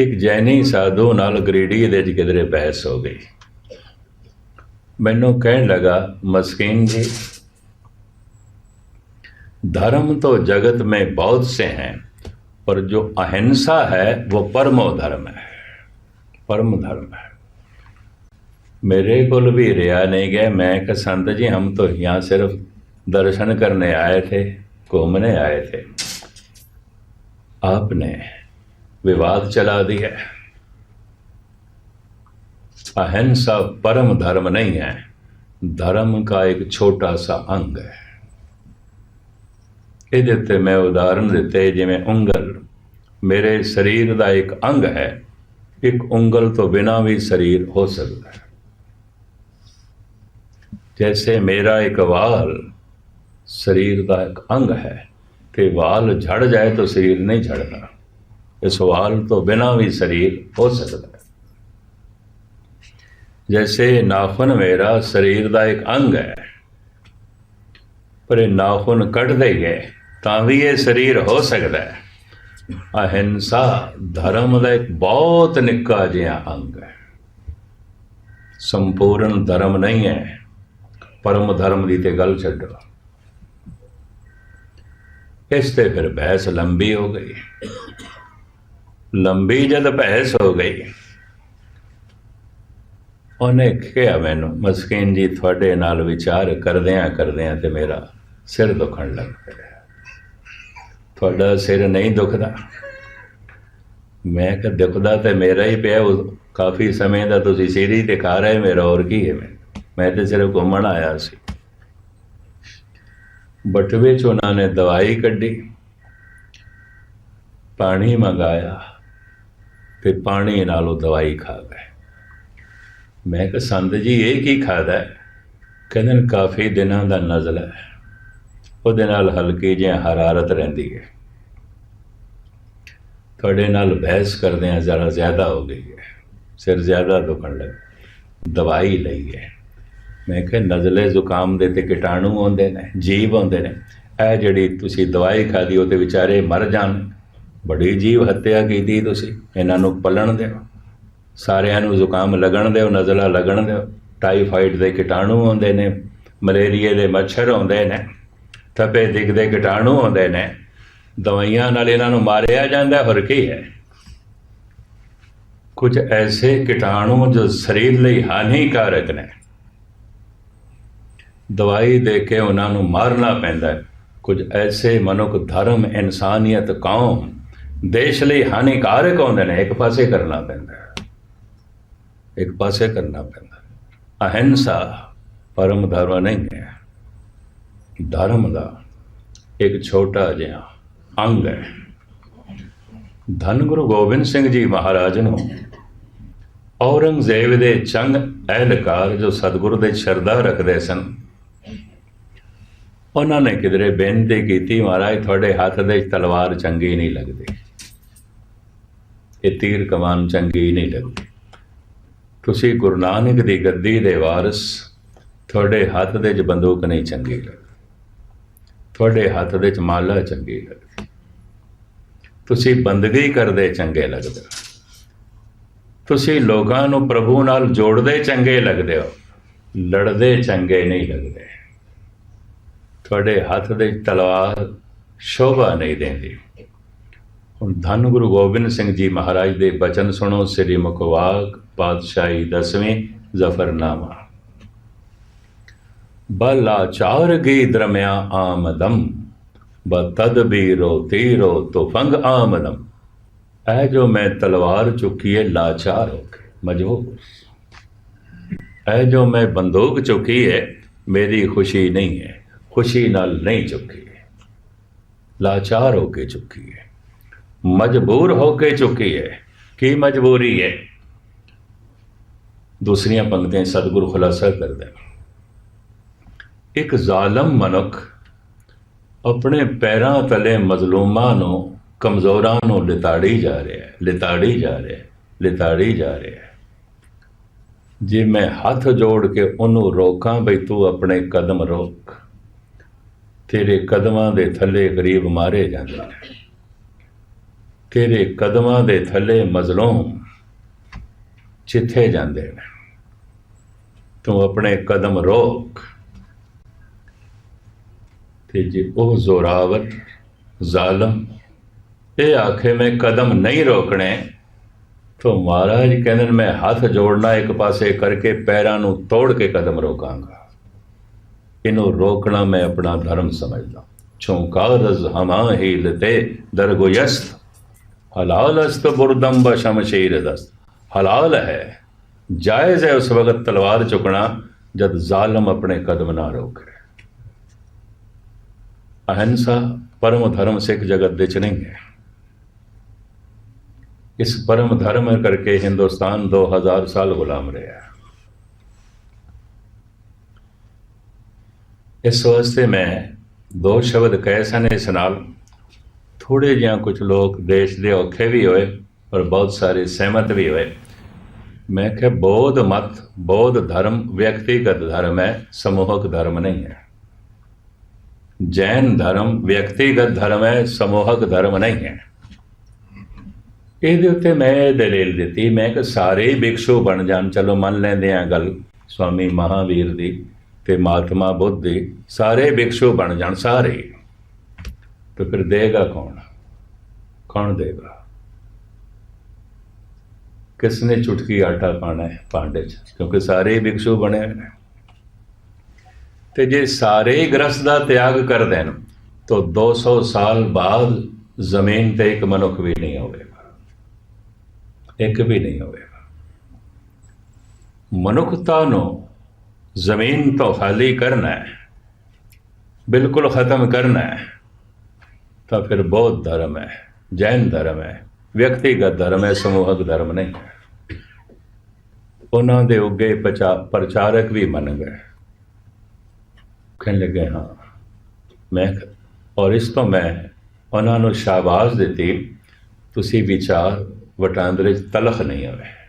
ਇੱਕ ਜੈਨੀ ਸਾਧੂ ਨਾਲ ਗਰੀਡੀ ਦੇ ਚ ਕਿਧਰੇ ਬਹਿਸ ਹੋ ਗਈ ਮੈਨੂੰ ਕਹਿਣ ਲਗਾ ਮਸਕੀਨ ਜੀ धर्म तो जगत में बहुत से हैं पर जो अहिंसा है वो परमो धर्म है परम धर्म है मेरे को भी रिया नहीं गया मैं कि संत जी हम तो यहाँ सिर्फ दर्शन करने आए थे घूमने आए थे आपने विवाद चला दिया अहिंसा परम धर्म नहीं है धर्म का एक छोटा सा अंग है ਇਹਦੇ ਤੇ ਮੈਂ ਉਦਾਹਰਨ ਦਿੱਤੇ ਜਿਵੇਂ ਉਂਗਲ ਮੇਰੇ ਸਰੀਰ ਦਾ ਇੱਕ ਅੰਗ ਹੈ ਇੱਕ ਉਂਗਲ ਤੋਂ ਬਿਨਾ ਵੀ ਸਰੀਰ ਹੋ ਸਕਦਾ ਹੈ ਜੈਸੇ ਮੇਰਾ ਇੱਕ ਵਾਲ ਸਰੀਰ ਦਾ ਇੱਕ ਅੰਗ ਹੈ ਤੇ ਵਾਲ ਝੜ ਜਾਏ ਤਾਂ ਸਰੀਰ ਨਹੀਂ ਝੜਦਾ ਇਸ ਵਾਲ ਤੋਂ ਬਿਨਾ ਵੀ ਸਰੀਰ ਹੋ ਸਕਦਾ ਹੈ। ਜੈਸੇ ਨਾਖੂਨ ਮੇਰਾ ਸਰੀਰ ਦਾ ਇੱਕ ਅੰਗ ਹੈ, ਪਰ ਇਹ ਨਾਖੂਨ ਕੱਢਦੇ ਗਏ ਤਾਂ ਵੀ ਇਹ ਸਰੀਰ ਹੋ ਸਕਦਾ ਹੈ। ਅਹਿੰਸਾ ਧਰਮ ਦਾ ਇੱਕ ਬਹੁਤ ਨਿੱਕਾ ਜਿਹਾ ਅੰਗ ਹੈ। ਸੰਪੂਰਨ ਧਰਮ ਨਹੀਂ ਹੈ। ਪਰਮ ਧਰਮ ਦੀ ਤੇ ਗੱਲ ਛੱਡੋ। ਇਸ ਤੇ ਫਿਰ ਬਹਿਸ ਲੰਬੀ ਹੋ ਗਈ। ਲੰਬੀ ਜਦ ਬਹਿਸ ਹੋ ਗਈ। ਉਹਨੇ ਕਿਹਾ ਮੈਨੂੰ, ਮਸਕੀਨ ਜੀ, ਤੁਹਾਡੇ ਨਾਲ ਵਿਚਾਰ ਕਰਦਿਆਂ ਕਰਦਿਆਂ ਤੇ ਮੇਰਾ ਸਿਰ ਦੁਖਣ ਲੱਗ ਪਿਆ। ਤੁਹਾਡਾ ਸਿਰ ਨਹੀਂ ਦੁਖਦਾ। ਮੈਂ ਕਿ ਦੁਖਦਾ ਤੇ ਮੇਰਾ ਹੀ ਪਿਆ, ਉਹ ਕਾਫੀ ਸਮੇਂ ਦਾ ਤੁਸੀਂ ਸਿਰ ਹੀ ਦਿਖਾ ਰਹੇ, ਮੇਰਾ ਹੋਰ ਕੀ ਹੈ? ਮੈਂ ਮੈਂ ਤੇ ਸਿਰਫ ਘੁੰਮਣ ਆਇਆ ਸੀ। ਬਟਵੇ ਚ ਉਹਨਾਂ ਨੇ ਦਵਾਈ ਕੱਢੀ, ਪਾਣੀ ਮੰਗਾਇਆ। ਤੇ ਪਾਣੀ ਨਾਲ ਉਹ ਦਵਾਈ ਖਾਦਾ ਮੈਂ ਕਿਹਾ, ਸੰਤ ਜੀ, ਇਹ ਕੀ ਖਾਦਾ ਕਹਿੰਦੇ ਨੇ, ਕਾਫੀ ਦਿਨਾਂ ਦਾ ਨਜ਼ਲਾ ਹੈ। ਉਹਦੇ ਨਾਲ ਹਲਕੀ ਜਿਹੀ ਹਰਾਰਤ ਰਹਿੰਦੀ ਹੈ। ਤੁਹਾਡੇ ਨਾਲ ਬਹਿਸ ਕਰਦੇ ਆ ਜ਼ਰਾ ਜ਼ਿਆਦਾ ਹੋ ਗਈ ਹੈ। ਸਿਰ ਜ਼ਿਆਦਾ ਦੁਖਣ ਲੱਗ ਦਵਾਈ ਲਈ ਹੈ। ਮੈਂ ਕਿਹਾ, ਨਜ਼ਲੇ ਜ਼ੁਕਾਮ ਦੇ ਤੇ ਕੀਟਾਣੂ ਆਉਂਦੇ ਨੇ, ਜੀਵ ਆਉਂਦੇ ਨੇ। ਇਹ ਜਿਹੜੀ ਤੁਸੀਂ ਦਵਾਈ ਖਾਦੀ ਉਹ ਤੇ ਵਿਚਾਰੇ ਮਰ ਜਾਣ। ਬੜੀ ਜੀਵ ਹੱਤਿਆ ਕੀਤੀ ਤੁਸੀਂ, ਇਹਨਾਂ ਨੂੰ ਪਲਣ ਦਿਓ। ਸਾਰਿਆਂ ਨੂੰ ਜ਼ੁਕਾਮ ਲੱਗਣ ਦਿਓ, ਨਜ਼ਲਾ ਲੱਗਣ ਦਿਓ। ਟਾਈਫਾਈਡ ਦੇ ਕੀਟਾਣੂ ਆਉਂਦੇ ਨੇ, ਮਲੇਰੀਏ ਦੇ ਮੱਛਰ ਆਉਂਦੇ ਨੇ, ਥੱਪੇ ਦਿਖਦੇ ਕੀਟਾਣੂ ਆਉਂਦੇ ਨੇ। ਦਵਾਈਆਂ ਨਾਲ ਇਹਨਾਂ ਨੂੰ ਮਾਰਿਆ ਜਾਂਦਾ, ਹੋਰ ਕੀ ਹੈ? ਕੁਝ ਐਸੇ ਕੀਟਾਣੂ ਜੋ ਸਰੀਰ ਲਈ ਹਾਨੀਕਾਰਕ ਨੇ। ਦਵਾਈ ਦੇ ਕੇ ਉਹਨਾਂ ਨੂੰ ਮਾਰਨਾ ਪੈਂਦਾ ਕੁਝ ਐਸੇ ਮਨੁੱਖ, ਧਰਮ, ਇਨਸਾਨੀਅਤ, ਕੌਮ ਦੇਸ਼ ਲਈ ਹਾਨੀਕਾਰਕ ਹੁੰਦੇ ਨੇ, ਇੱਕ ਪਾਸੇ ਕਰਨਾ ਪੈਂਦਾ ਇੱਕ ਪਾਸੇ ਕਰਨਾ ਪੈਂਦਾ ਅਹਿੰਸਾ ਪਰਮ ਧਰਮ ਨਹੀਂ ਹੈ। ਧਰਮ ਦਾ ਇੱਕ ਛੋਟਾ ਜਿਹਾ ਅੰਗ ਹੈ। ਧੰਨ ਗੁਰੂ ਗੋਬਿੰਦ ਸਿੰਘ ਜੀ ਮਹਾਰਾਜ ਨੂੰ ਔਰੰਗਜ਼ੇਬ ਦੇ ਚੰਗ ਅਹਿਲਕਾਰ ਜੋ ਸਤਿਗੁਰੂ ਦੇ ਸ਼ਰਧਾ ਰੱਖਦੇ ਸਨ, ਉਹਨਾਂ ਨੇ ਕਿਧਰੇ ਬੇਨਤੀ ਕੀਤੀ, ਮਹਾਰਾਜ, ਤੁਹਾਡੇ ਹੱਥ ਦੇ ਤਲਵਾਰ ਚੰਗੀ ਨਹੀਂ ਲੱਗਦੀ। ਇਹ ਤੀਰ ਕਮਾਨ ਚੰਗੀ ਨਹੀਂ ਲੱਗਦੀ। ਤੁਸੀਂ ਗੁਰੂ ਨਾਨਕ ਦੀ ਗੱਦੀ ਦੇ ਵਾਰਿਸ, ਤੁਹਾਡੇ ਹੱਥ ਦੇ ਵਿੱਚ ਬੰਦੂਕ ਨਹੀਂ ਚੰਗੀ ਲੱਗਦੀ। ਤੁਹਾਡੇ ਹੱਥ ਦੇ ਵਿੱਚ ਮਾਲਾ ਚੰਗੀ ਲੱਗਦੀ। ਤੁਸੀਂ ਬੰਦਗੀ ਕਰਦੇ ਚੰਗੇ ਲੱਗਦੇ ਹੋ। ਤੁਸੀਂ ਲੋਕਾਂ ਨੂੰ ਪ੍ਰਭੂ ਨਾਲ ਜੋੜਦੇ ਚੰਗੇ ਲੱਗਦੇ ਹੋ। ਲੜਦੇ ਚੰਗੇ ਨਹੀਂ ਲੱਗਦੇ। ਤੁਹਾਡੇ ਹੱਥ ਦੇ ਤਲਵਾਰ ਸ਼ੋਭਾ ਨਹੀਂ ਦਿੰਦੀ। ਹੁਣ ਧੰਨ ਗੁਰੂ ਗੋਬਿੰਦ ਸਿੰਘ ਜੀ ਮਹਾਰਾਜ ਦੇ ਬਚਨ ਸੁਣੋ, ਸ੍ਰੀ ਮੁਖਵਾਕ ਪਾਤਸ਼ਾਹੀ ਦਸਵੇਂ ਜ਼ਫਰਨਾਮਾ। ਬਲਾਚਾਰ ਗੀ ਦਰਮਿਆ ਆਮਦਮ ਬਤਦਬੀਰੋ ਤੀਰੋ ਤੁਫੰਗ ਆਮਦਮ। ਇਹ ਜੋ ਮੈਂ ਤਲਵਾਰ ਚੁੱਕੀ ਹੈ ਲਾਚਾਰ ਹੋ ਕੇ। ਮਜਬੂਰ। ਇਹ ਜੋ ਮੈਂ ਬੰਦੂਕ ਚੁੱਕੀ ਹੈ ਮੇਰੀ ਖੁਸ਼ੀ ਨਹੀਂ ਹੈ ਖੁਸ਼ੀ ਨਾਲ ਨਹੀਂ ਚੁੱਕੀ ਹੈ ਲਾਚਾਰ ਹੋ ਕੇ ਚੁੱਕੀ ਹੈ ਮਜਬੂਰ ਹੋ ਕੇ ਚੁੱਕੀ ਹੈ। ਕੀ ਮਜਬੂਰੀ ਹੈ? ਦੂਸਰੀਆਂ ਪੰਕਤੀਆਂ ਸਤਿਗੁਰੂ ਖੁਲਾਸਾ ਕਰਦੇ ਇੱਕ ਜ਼ਾਲਮ ਮਨੁੱਖ ਆਪਣੇ ਪੈਰਾਂ ਤਲੇ ਮਜ਼ਲੂਮਾਂ ਨੂੰ, ਕਮਜ਼ੋਰਾਂ ਨੂੰ ਲਿਤਾੜੀ ਜਾ ਰਿਹਾ ਹੈ। ਲਿਤਾੜੀ ਜਾ ਰਿਹਾ ਹੈ। ਲਿਤਾੜੀ ਜਾ ਰਿਹਾ ਹੈ। ਜੇ ਮੈਂ ਹੱਥ ਜੋੜ ਕੇ ਉਹਨੂੰ ਰੋਕਾਂ ਬਈ ਤੂੰ ਆਪਣੇ ਕਦਮ ਰੋਕ, ਤੇਰੇ ਕਦਮਾਂ ਦੇ ਥੱਲੇ ਗਰੀਬ ਮਾਰੇ ਜਾਂਦੇ ਨੇ। ਤੇਰੇ ਕਦਮਾਂ ਦੇ ਥੱਲੇ ਮਜ਼ਲੂਮ ਜਿੱਥੇ ਜਾਂਦੇ ਨੇ? ਤੂੰ ਆਪਣੇ ਕਦਮ ਰੋਕ ਤੇ ਜੇ ਉਹ ਜ਼ੋਰਾਵਰ, ਜ਼ਾਲਮ, ਇਹ ਆਖੇ ਮੈਂ ਕਦਮ ਨਹੀਂ ਰੋਕਣੇ, ਤਾਂ ਮਹਾਰਾਜ ਕਹਿੰਦੇ ਨੇ, ਮੈਂ ਹੱਥ ਜੋੜਨਾ ਇੱਕ ਪਾਸੇ ਕਰਕੇ ਪੈਰਾਂ ਨੂੰ ਤੋੜ ਕੇ ਕਦਮ ਰੋਕਾਂਗਾ। ਇਹਨੂੰ ਰੋਕਣਾ ਮੈਂ ਆਪਣਾ ਧਰਮ ਸਮਝਦਾ। ਚੌਂਕਾਰਜ਼ ਹਮਾ ਹੀਲਤੇ ਦਰਗੋਯਸਤ ਹਲਾਲ ਅਸਤ ਬੁਰਦਮ ਬਸ਼ਮਸ਼ੀਰ ਦਸਤ ਹਲਾਲ ਹੈ। ਜਾਇਜ਼ ਹੈ ਉਸ ਵਕਤ ਤਲਵਾਰ ਚੁਕਣਾ ਜਦ ਜ਼ਾਲਮ ਆਪਣੇ ਕਦਮ ਨਾ ਰੋਕੇ। ਅਹਿੰਸਾ ਪਰਮ ਧਰਮ ਸਿੱਖ ਜਗਤ ਦੇ ਚ ਨਹੀਂ ਹੈ। ਇਸ ਪਰਮ ਧਰਮ ਕਰਕੇ ਹਿੰਦੁਸਤਾਨ 2000 ਸਾਲ ਗੁਲਾਮ ਰਿਹਾ ਇਸ ਵਾਸਤੇ ਮੈਂ ਦੋ ਸ਼ਬਦ ਕਹੇ ਸਨ ਇਸ ਨਾਲ। ਥੋੜੇ ਜਿਹਾ ਕੁਝ ਲੋਕ ਦੇਸ਼ ਦੇ ਔਖੇ ਵੀ ਹੋਏ ਔਰ ਬਹੁਤ ਸਾਰੇ ਸਹਿਮਤ ਵੀ ਹੋਏ। ਮੈਂ ਕਿਹਾ, ਬੌਧ ਮਤ, ਬੌਧ ਧਰਮ ਵਿਅਕਤੀਗਤ ਧਰਮ ਹੈ, ਸਮੂਹਕ ਧਰਮ ਨਹੀਂ ਹੈ। ਜੈਨ ਧਰਮ ਵਿਅਕਤੀਗਤ ਧਰਮ ਹੈ, ਸਮੂਹਕ ਧਰਮ ਨਹੀਂ ਹੈ। ਇਹਦੇ ਉੱਤੇ ਮੈਂ ਇਹ ਦਲੀਲ ਦਿੱਤੀ, ਮੈਂ ਕਿ ਸਾਰੇ ਹੀ ਭਿਕਸ਼ੂ ਬਣ ਜਾਣ। ਚਲੋ, ਮੰਨ ਲੈਂਦੇ ਆ ਗੱਲ ਸਵਾਮੀ ਮਹਾਵੀਰ ਦੀ ਤੇ ਮਹਾਤਮਾ ਬੁੱਧ ਦੀ, ਸਾਰੇ ਭਿਕਸ਼ੂ ਬਣ ਜਾਣ, ਸਾਰੇ ਹੀ। ਤੇ ਫਿਰ ਦੇਗਾ ਕੌਣ? ਕੌਣ ਦੇਗਾ? ਕਿਸ ਚੁਟਕੀ ਆਟਾ ਪਾਣਾ ਹੈ ਭਾਂਡੇ 'ਚ? ਕਿਉਂਕਿ ਸਾਰੇ ਹੀ ਭਿਕਸ਼ੂ ਬਣੇ ਨੇ। ਤੇ ਜੇ ਸਾਰੇ ਹੀ ਗ੍ਰਸਤ ਦਾ ਤਿਆਗ ਕਰ ਦੇਣ, ਤਾਂ 200 ਸਾਲ ਬਾਅਦ ਜ਼ਮੀਨ ਤੇ ਇੱਕ ਮਨੁੱਖ ਵੀ ਨਹੀਂ ਹੋਵੇਗਾ। ਇੱਕ ਵੀ ਨਹੀਂ ਹੋਵੇਗਾ। ਮਨੁੱਖਤਾ ਨੂੰ ਜ਼ਮੀਨ ਤੋਂ ਖਾਲੀ ਕਰਨਾ ਹੈ, ਬਿਲਕੁਲ ਖਤਮ ਕਰਨਾ ਹੈ। ਤਾਂ ਫਿਰ ਬੌਧ ਧਰਮ ਹੈ, ਜੈਨ ਧਰਮ ਹੈ, ਵਿਅਕਤੀਗਤ ਧਰਮ ਹੈ, ਸਮੂਹਕ ਧਰਮ ਨਹੀਂ ਹੈ। ਉਹਨਾਂ ਦੇ ਉੱਗੇ ਪ੍ਰਚਾ- ਪ੍ਰਚਾਰਕ ਵੀ ਮੰਨ ਗਏ ਕਹਿਣ ਲੱਗੇ, ਹਾਂ, ਮੈਂ ਔਰ ਇਸ ਤੋਂ ਮੈਂ ਉਹਨਾਂ ਨੂੰ ਸ਼ਾਬਾਸ਼ ਦਿੱਤੀ, ਤੁਸੀਂ ਵਿਚਾਰ ਵਟਾਂਦਰੇ 'ਚ ਤਲਖ ਨਹੀਂ ਹੋਵੇ